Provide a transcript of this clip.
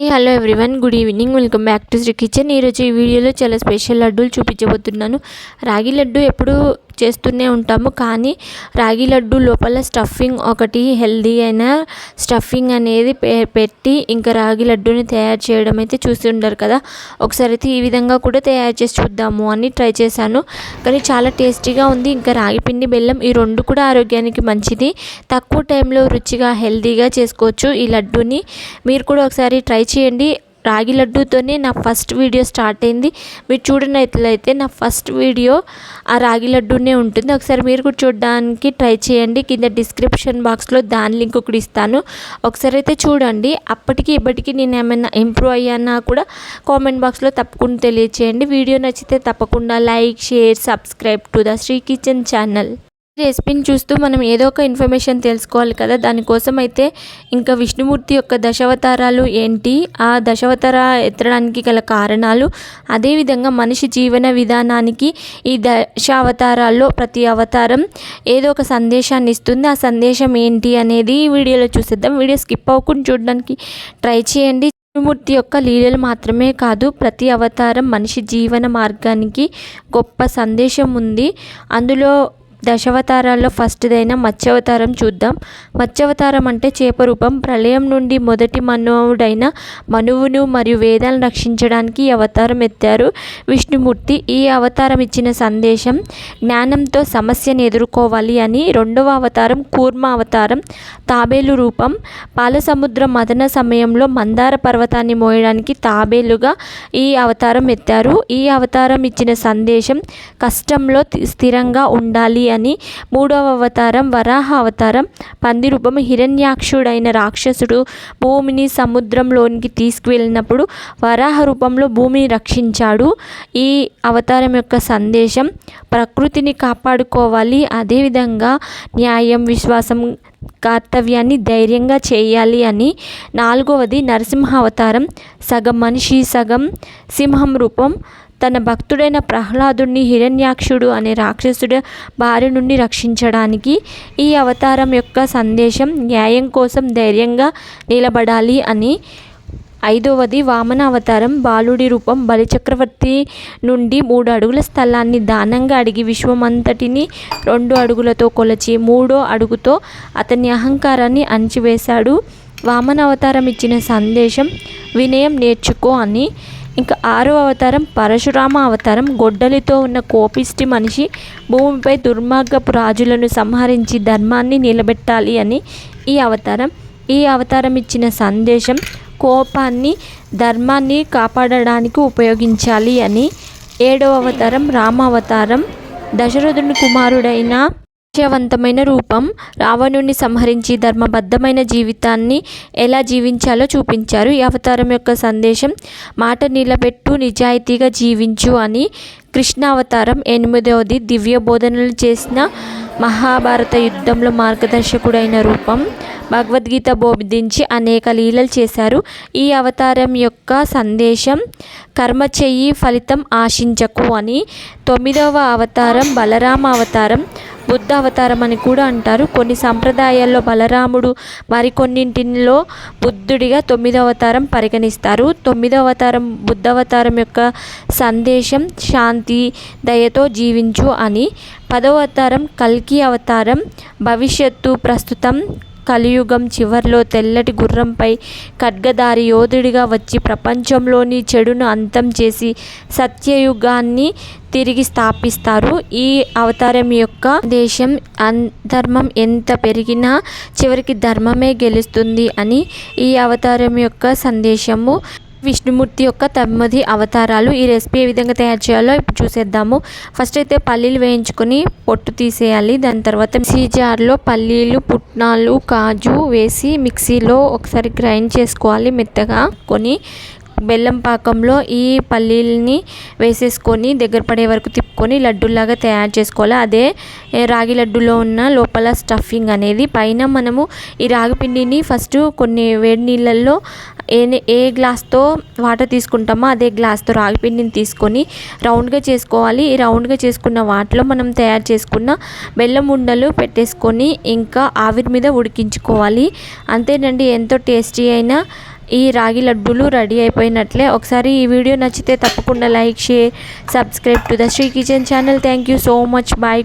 Hello everyone good evening welcome back to Sri kitchen ఈరోజు ఈ వీడియోలో చాలా స్పెషల్ లడ్డూలు చూపించబోతున్నాను. రాగి లడ్డు ఎప్పుడు చేస్తూనే ఉంటాము. కానీ రాగి లడ్డు లోపల స్టఫింగ్ ఒకటి హెల్దీ అయిన స్టఫింగ్ అనేది పెట్టి ఇంకా రాగి లడ్డుని తయారు చేయడం అయితే చూసి ఉండరు కదా. ఒకసారి అయితే ఈ విధంగా కూడా తయారు చేసి చూద్దాము అని ట్రై చేశాను. కానీ చాలా టేస్టీగా ఉంది. ఇంకా రాగి పిండి బెల్లం ఈ రెండు కూడా ఆరోగ్యానికి మంచిది. తక్కువ టైంలో రుచిగా హెల్దీగా చేసుకోవచ్చు ఈ లడ్డూని. మీరు కూడా ఒకసారి ట్రై చేయండి. రాగి లడ్డూతోనే నా ఫస్ట్ వీడియో స్టార్ట్ అయింది. మీరు చూడనట్లయితే నా ఫస్ట్ వీడియో ఆ రాగి లడ్డూనే ఉంటుంది. ఒకసారి మీరు కూడా చూడడానికి ట్రై చేయండి. కింద డిస్క్రిప్షన్ బాక్స్లో దాని లింక్ కూడా ఇస్తాను. ఒకసారి అయితే చూడండి. అప్పటికి ఇప్పటికీ నేను ఏమైనా ఇంప్రూవ్ అయ్యానా కూడా కామెంట్ బాక్స్లో తప్పకుండా తెలియచేయండి. వీడియో నచ్చితే తప్పకుండా like share subscribe to the Sri kitchen channel. రెసిపీని చూస్తూ మనం ఏదో ఒక ఇన్ఫర్మేషన్ తెలుసుకోవాలి కదా. దానికోసం అయితే ఇంకా విష్ణుమూర్తి యొక్క దశావతారాలు ఏంటి? ఆ దశావతార ఎత్తడానికి గల కారణాలు అదేవిధంగా మనిషి జీవన విధానానికి ఈ దశావతారాల్లో ప్రతి అవతారం ఏదో ఒక సందేశాన్ని ఇస్తుంది. ఆ సందేశం ఏంటి అనేది వీడియోలో చూసేద్దాం. వీడియో స్కిప్ అవ్వకుండా చూడడానికి ట్రై చేయండి. విష్ణుమూర్తి యొక్క లీలలు మాత్రమే కాదు ప్రతి అవతారం మనిషి జీవన మార్గానికి గొప్ప సందేశం ఉంది. అందులో దశావతారాల్లో ఫస్ట్దైన మత్స్యావతారం చూద్దాం. మత్స్యావతారం అంటే చేప రూపం ప్రళయం నుండి మొదటి మనువుడైన మనువును మరియు వేదాలను రక్షించడానికి ఈ అవతారం ఎత్తారు. విష్ణుమూర్తి ఈ అవతారం ఇచ్చిన సందేశం జ్ఞానంతో సమస్యను ఎదుర్కోవాలి అని రెండవ అవతారం కూర్మ అవతారం తాబేలు రూపం. పాలసముద్ర మదన సమయంలో మందార పర్వతాన్ని మోయడానికి తాబేలుగా ఈ అవతారం ఎత్తారు. ఈ అవతారం ఇచ్చిన సందేశం కష్టంలో స్థిరంగా ఉండాలి అని మూడవ అవతారం వరాహ అవతారం పంది రూపం హిరణ్యాక్షుడైన రాక్షసుడు భూమిని సముద్రంలోనికి తీసుకువెళ్ళినప్పుడు వరాహ రూపంలో భూమిని రక్షించాడు. ఈ అవతారం యొక్క సందేశం ప్రకృతిని కాపాడుకోవాలి అదేవిధంగా న్యాయం విశ్వాసం కర్తవ్యాన్ని ధైర్యంగా చేయాలి అని. నాలుగవది నరసింహ అవతారం సగం మనిషి సగం సింహం రూపం. తన భక్తుడైన ప్రహ్లాదుని హిరణ్యాక్షుడు అనే రాక్షసుడు బారి నుండి రక్షించడానికి ఈ అవతారం యొక్క సందేశం న్యాయం కోసం ధైర్యంగా నిలబడాలి అని ఐదవది వామన అవతారం బాలుడి రూపం బలిచక్రవర్తి నుండి మూడు అడుగుల స్థలాన్ని దానంగా అడిగి విశ్వమంతటిని రెండు అడుగులతో కొలచి మూడో అడుగుతో అతని అహంకారాన్ని అణిచివేశాడు. వామన అవతారం ఇచ్చిన సందేశం వినయం నేర్చుకో అని ఇంకా ఆరో అవతారం పరశురామ అవతారం. గొడ్డలితో ఉన్న కోపిష్టి మనిషి భూమిపై దుర్మార్గపు రాజులను సంహరించి ధర్మాన్ని నిలబెట్టాలి అని ఈ అవతారం. ఈ అవతారం ఇచ్చిన సందేశం కోపాన్ని ధర్మాన్ని కాపాడడానికి ఉపయోగించాలి అని. ఏడవ అవతారం రామ అవతారం దశరథుని కుమారుడైన ఆశయవంతమైన రూపం రావణుని సంహరించి ధర్మబద్ధమైన జీవితాన్ని ఎలా జీవించాలో చూపించారు. ఈ అవతారం యొక్క సందేశం మాట నిలబెట్టు నిజాయితీగా జీవించు అని కృష్ణ అవతారం ఎనిమిదవది దివ్య బోధనలు చేసిన మహాభారత యుద్ధంలో మార్గదర్శకుడైన రూపం. భగవద్గీత బోధించి అనేక లీలలు చేశారు. ఈ అవతారం యొక్క సందేశం కర్మ చెయ్యి ఫలితం ఆశించకు అని తొమ్మిదవ అవతారం బలరామ అవతారం. బుద్ధ అవతారం అని కూడా అంటారు. కొన్ని సంప్రదాయాల్లో బలరాముడు మరికొన్నింటిలో బుద్ధుడిగా తొమ్మిదో అవతారం పరిగణిస్తారు. తొమ్మిదో అవతారం బుద్ధ అవతారం యొక్క సందేశం శాంతి దయతో జీవించు అని. పదవ అవతారం కల్కి అవతారం భవిష్యత్తు ప్రస్తుతం కలియుగం చివరిలో తెల్లటి గుర్రంపై ఖడ్గదారి యోధుడిగా వచ్చి ప్రపంచంలోని చెడును అంతం చేసి సత్యయుగాన్ని తిరిగి స్థాపిస్తారు. ఈ అవతారం యొక్క దేశం ధర్మం ఎంత పెరిగినా చివరికి ధర్మమే గెలుస్తుంది అని ఈ అవతారం యొక్క సందేశము. విష్ణుమూర్తి యొక్క తొమ్మిది అవతారాలు ఈ రెసిపీ ఏ విధంగా తయారు చేయాలో ఇప్పుడు చూసేద్దాము. ఫస్ట్ అయితే పల్లీలు వేయించుకొని పొట్టు తీసేయాలి. దాని తర్వాత మిక్సీ జార్లో పల్లీలు పుట్నాలు కాజు వేసి మిక్సీలో ఒకసారి గ్రైండ్ చేసుకోవాలి మెత్తగా. కొని బెల్లం పాకంలో ఈ పల్లీలని వేసేసుకొని దగ్గర పడే వరకు తిప్పుకొని లడ్డూలాగా తయారు చేసుకోవాలి. అదే రాగి లడ్డులో ఉన్న లోపల స్టఫింగ్ అనేది. పైన మనము ఈ రాగి పిండిని ఫస్ట్ కొన్ని వేడి నీళ్ళల్లో ఏ ఏ గ్లాస్తో వాటర్ తీసుకుంటామో అదే గ్లాస్తో రాగి పిండిని తీసుకొని రౌండ్గా చేసుకోవాలి. ఈ రౌండ్గా చేసుకున్న వాటిలో మనం తయారు చేసుకున్న బెల్లం ఉండలు పెట్టేసుకొని ఇంకా ఆవిరి మీద ఉడికించుకోవాలి. అంతేనండి ఎంతో టేస్టీ అయిన ఈ రాగి లడ్డూలు రెడీ అయిపోయినట్లే. ఒకసారి ఈ వీడియో నచ్చితే తప్పకుండా like share subscribe to the Sri kitchen channel. Thank you so much bye